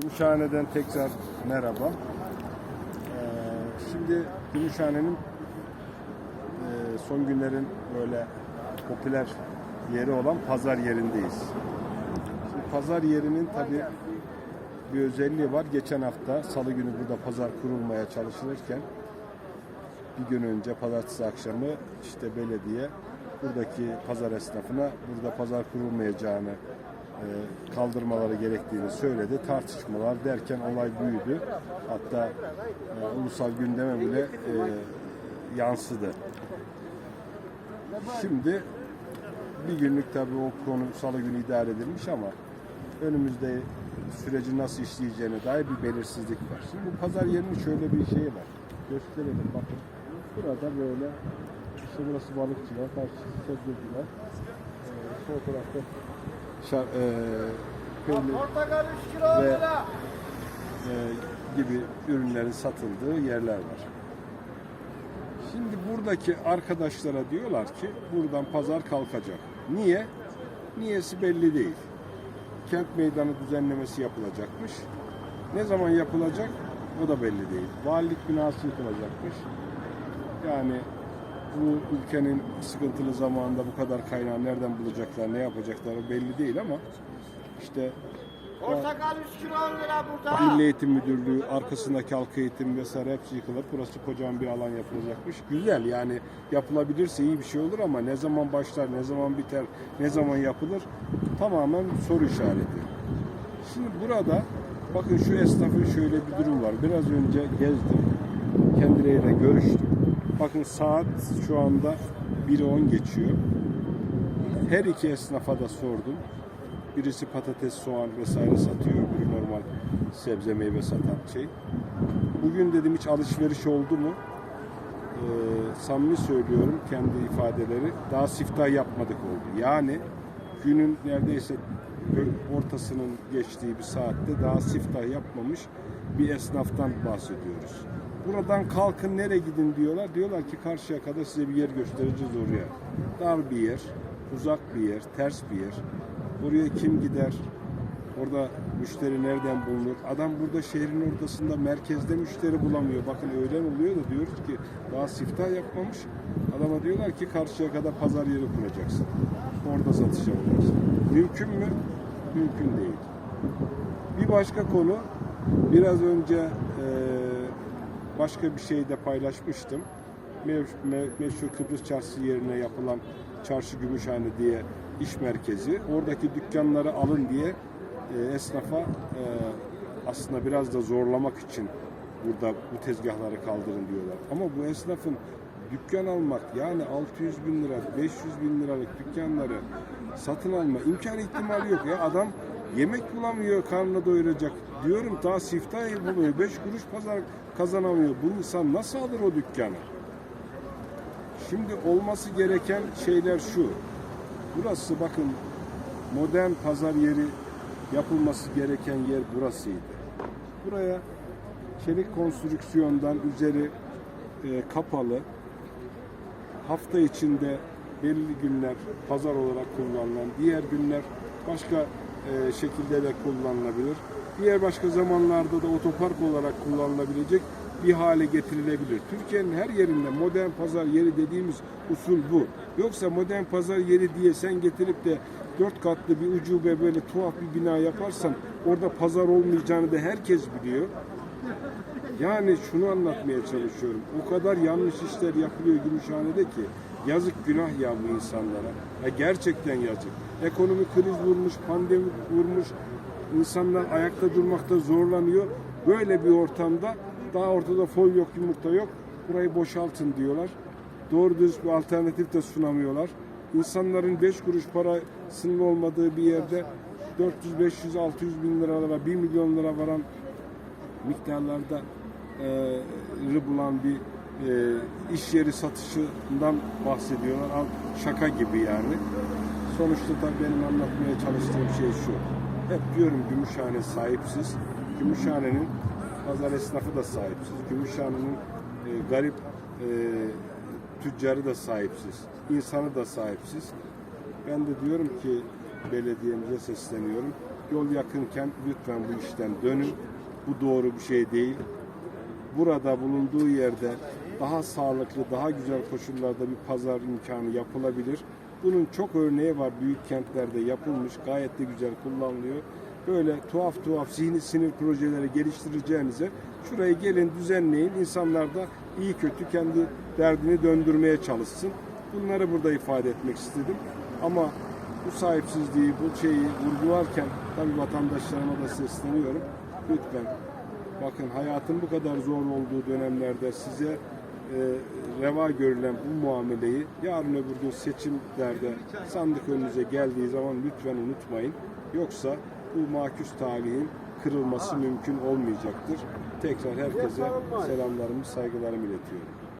Gümüşhane'den tekrar merhaba. Ee, şimdi Gümüşhane'nin e, son günlerin böyle popüler yeri olan pazar yerindeyiz. Şimdi pazar yerinin tabi bir özelliği var. Geçen hafta salı günü burada pazar kurulmaya çalışılırken bir gün önce pazartesi akşamı işte belediye buradaki pazar esnafına burada pazar kurulmayacağını kaldırmaları gerektiğini söyledi. Tartışmalar derken olay büyüdü. Hatta e, ulusal gündeme bile e, yansıdı. Şimdi bir günlük tabii o konu salı günü idare edilmiş ama önümüzde süreci nasıl işleyeceğine dair bir belirsizlik var. Şimdi bu pazar yerinin şöyle bir şeyi var. Gösterelim bakın. Burada böyle işte burası balıkçılar, karşısı sebzeciler. Ee, sol tarafta şar, e, peynir Portakal 3 kilo Ve- e, gibi ürünlerin satıldığı yerler var. Şimdi buradaki arkadaşlara diyorlar ki buradan pazar kalkacak. Niye? Niyesi belli değil. Kent meydanı düzenlemesi yapılacakmış. Ne zaman yapılacak? O da belli değil. Valilik binası yıkılacakmış. Yani bu ülkenin sıkıntılı zamanında bu kadar kaynağı nereden bulacaklar, ne yapacakları belli değil ama işte Portakal 3 kilo lira burada. Milli Eğitim Müdürlüğü, arkasındaki halka eğitim vesaire hepsi yıkılıp burası kocaman bir alan yapılacakmış. Güzel yani yapılabilirse iyi bir şey olur ama ne zaman başlar, ne zaman biter, ne zaman yapılır tamamen soru işareti. Şimdi burada bakın şu esnafın şöyle bir durum var. Biraz önce gezdim. Kendileriyle görüştüm. Bakın saat şu anda 1'i 10 geçiyor. Her iki esnafa da sordum. Birisi patates, soğan vesaire satıyor. Biri normal sebze meyve satan şey. Bugün dedim hiç alışveriş oldu mu? Ee, samimi söylüyorum kendi ifadeleri. Daha siftah yapmadık oldu. Yani günün neredeyse ortasının geçtiği bir saatte daha siftah yapmamış bir esnaftan bahsediyoruz. Buradan kalkın nereye gidin diyorlar. Diyorlar ki karşıya kadar size bir yer göstereceğiz oraya. Dar bir yer, uzak bir yer, ters bir yer. Oraya kim gider? Orada müşteri nereden bulunur? Adam burada şehrin ortasında merkezde müşteri bulamıyor. Bakın öğlen oluyor da diyoruz ki daha siftah yapmamış. Adama diyorlar ki karşıya kadar pazar yeri kuracaksın. Orada satış yapacaksın. Mümkün mü? Mümkün değil. Bir başka konu biraz önce başka bir şeyde paylaşmıştım. Mev- me- Meşhur Kıbrıs Çarşısı yerine yapılan Çarşı Gümüşhane diye iş merkezi. Oradaki dükkanları alın diye e, esnafa e, aslında biraz da zorlamak için burada bu tezgahları kaldırın diyorlar. Ama bu esnafın dükkan almak yani 600 bin lira, 500 bin liralık dükkanları satın alma imkanı ihtimali yok ya. Adam yemek bulamıyor karnını doyuracak. Diyorum daha siftah yapamıyor. 5 kuruş pazar kazanamıyor. Bu insan nasıl alır o dükkanı? Şimdi olması gereken şeyler şu. Burası bakın modern pazar yeri yapılması gereken yer burasıydı. Buraya çelik konstrüksiyondan üzeri e, kapalı hafta içinde belli günler pazar olarak kullanılan, diğer günler başka e, şekilde de kullanılabilir. Diğer başka zamanlarda da otopark olarak kullanılabilecek bir hale getirilebilir. Türkiye'nin her yerinde modern pazar yeri dediğimiz usul bu. Yoksa modern pazar yeri diye sen getirip de dört katlı bir ucube böyle tuhaf bir bina yaparsan orada pazar olmayacağını da herkes biliyor. Yani şunu anlatmaya çalışıyorum. O kadar yanlış işler yapılıyor Gümüşhane'de ki yazık günah ya bu insanlara. Ya gerçekten yazık. Ekonomi kriz vurmuş, pandemi vurmuş. İnsanlar ayakta durmakta zorlanıyor. Böyle bir ortamda daha ortada fol yok, yumurta yok. Burayı boşaltın diyorlar. Doğru dürüst bir alternatif de sunamıyorlar. İnsanların 5 kuruş parasının olmadığı bir yerde 400, 500, 600 bin liralara, 1 milyon lira varan miktarlarda e, bulan bir e, iş yeri satışından bahsediyorlar. Şaka gibi yani. Sonuçta tabii benim anlatmaya çalıştığım şey şu. Hep diyorum Gümüşhane sahipsiz. Gümüşhane'nin pazar esnafı da sahipsiz. Gümüşhane'nin e, garip e, tüccarı da sahipsiz. insanı da sahipsiz. Ben de diyorum ki belediyemize sesleniyorum. Yol yakınken lütfen bu işten dönün. Bu doğru bir şey değil. Burada bulunduğu yerde daha sağlıklı, daha güzel koşullarda bir pazar imkanı yapılabilir. Bunun çok örneği var büyük kentlerde yapılmış, gayet de güzel kullanılıyor. Böyle tuhaf tuhaf zihni sinir projeleri geliştireceğinize şurayı gelin düzenleyin. İnsanlar da iyi kötü kendi derdini döndürmeye çalışsın. Bunları burada ifade etmek istedim. Ama bu sahipsizliği, bu şeyi vurgularken tabii vatandaşlarıma da sesleniyorum. Lütfen bakın hayatın bu kadar zor olduğu dönemlerde size e, reva görülen bu muameleyi yarın öbür gün seçimlerde sandık önünüze geldiği zaman lütfen unutmayın. Yoksa bu maküs talihin kırılması mümkün olmayacaktır. Tekrar herkese selamlarımı, saygılarımı iletiyorum.